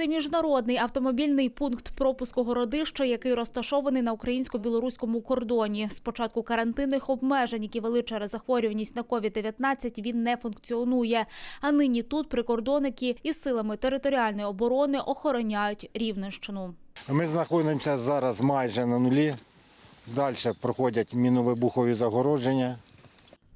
Це міжнародний автомобільний пункт пропуску городища, який розташований на українсько-білоруському кордоні. З початку карантинних обмежень, які вели через захворюваність на COVID-19, він не функціонує. А нині тут прикордонники із силами територіальної оборони охороняють Рівненщину. Ми знаходимося зараз майже на нулі. Далі проходять міновибухові загородження.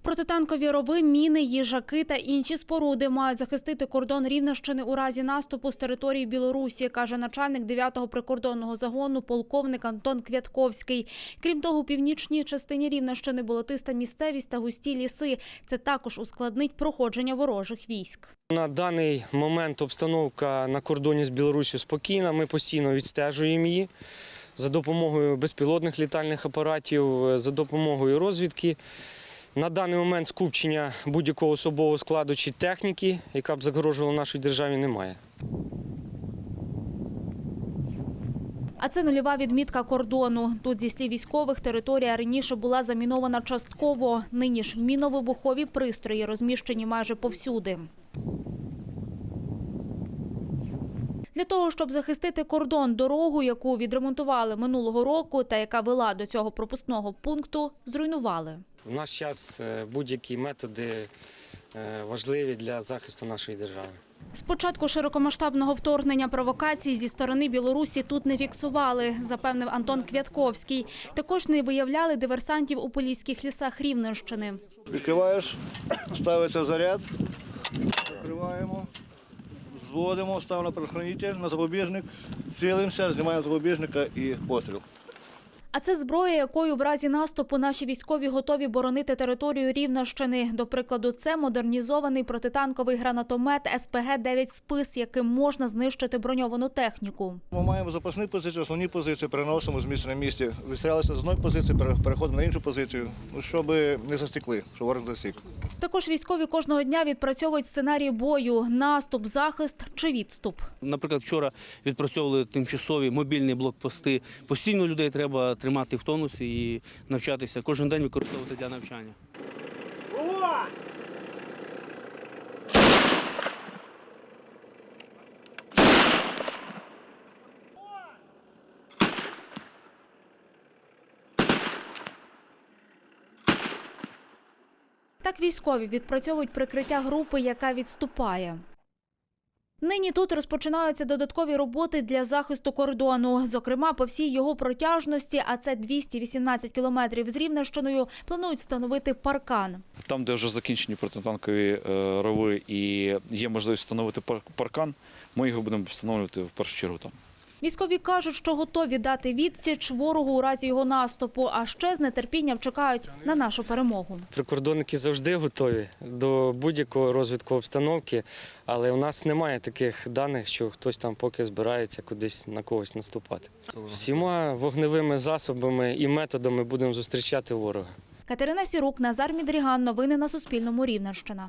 Протитанкові рови, міни, їжаки та інші споруди мають захистити кордон Рівненщини у разі наступу з території Білорусі, каже начальник 9-го прикордонного загону полковник Антон Квятковський. Крім того, у північній частині Рівненщини болотиста місцевість та густі ліси. Це також ускладнить проходження ворожих військ. На даний момент обстановка на кордоні з Білоруссю спокійна. Ми постійно відстежуємо її за допомогою безпілотних літальних апаратів, за допомогою розвідки. На даний момент скупчення будь-якого особового складу чи техніки, яка б загрожувала нашій державі, немає. А це нульова відмітка кордону. Тут, зі слів військових, територія раніше була замінована частково. Нині ж міновибухові пристрої розміщені майже повсюди. Для того, щоб захистити кордон, дорогу, яку відремонтували минулого року та яка вела до цього пропускного пункту, зруйнували. В наш час е, будь-які методи е, важливі для захисту нашої держави. З початку широкомасштабного вторгнення провокацій зі сторони Білорусі тут не фіксували, запевнив Антон Квятковський. Також не виявляли диверсантів у поліських лісах Рівненщини. Відкриваєш, ставиться заряд, закриваємо, зводимо, ставимо на предохранитель, на запобіжник, цілимося, знімаємо запобіжника і постріл. А це зброя, якою в разі наступу наші військові готові боронити територію Рівненщини. До прикладу, це модернізований протитанковий гранатомет СПГ-9 «Спис», яким можна знищити броньовану техніку. Ми маємо запасні позиції, основні позиції, переносимо з місця на місці. Відстрілялися з одної позиції, пере- переходимо на іншу позицію, ну, щоб не застікли, щоб ворог засік. Також військові кожного дня відпрацьовують сценарії бою: наступ, захист чи відступ. Наприклад, вчора відпрацьовували тимчасові мобільні блокпости. Постійно людей треба тримати в тонусі і навчатися кожен день використовувати для навчання. Так військові відпрацьовують прикриття групи, яка відступає. Нині тут розпочинаються додаткові роботи для захисту кордону. Зокрема, по всій його протяжності, а це 218 кілометрів з Рівненщиною, планують встановити паркан. Там, де вже закінчені протитанкові е, рови і є можливість встановити пар- паркан, ми його будемо встановлювати в першу чергу там. Військові кажуть, що готові дати відсіч ворогу у разі його наступу, а ще з нетерпінням чекають на нашу перемогу. Прикордонники завжди готові до будь-якого розвитку обстановки, але у нас немає таких даних, що хтось там поки збирається кудись на когось наступати. Всіма вогневими засобами і методами будемо зустрічати ворога. Катерина Сірук, Назар Мідріган. Новини на Суспільному. Рівненщина.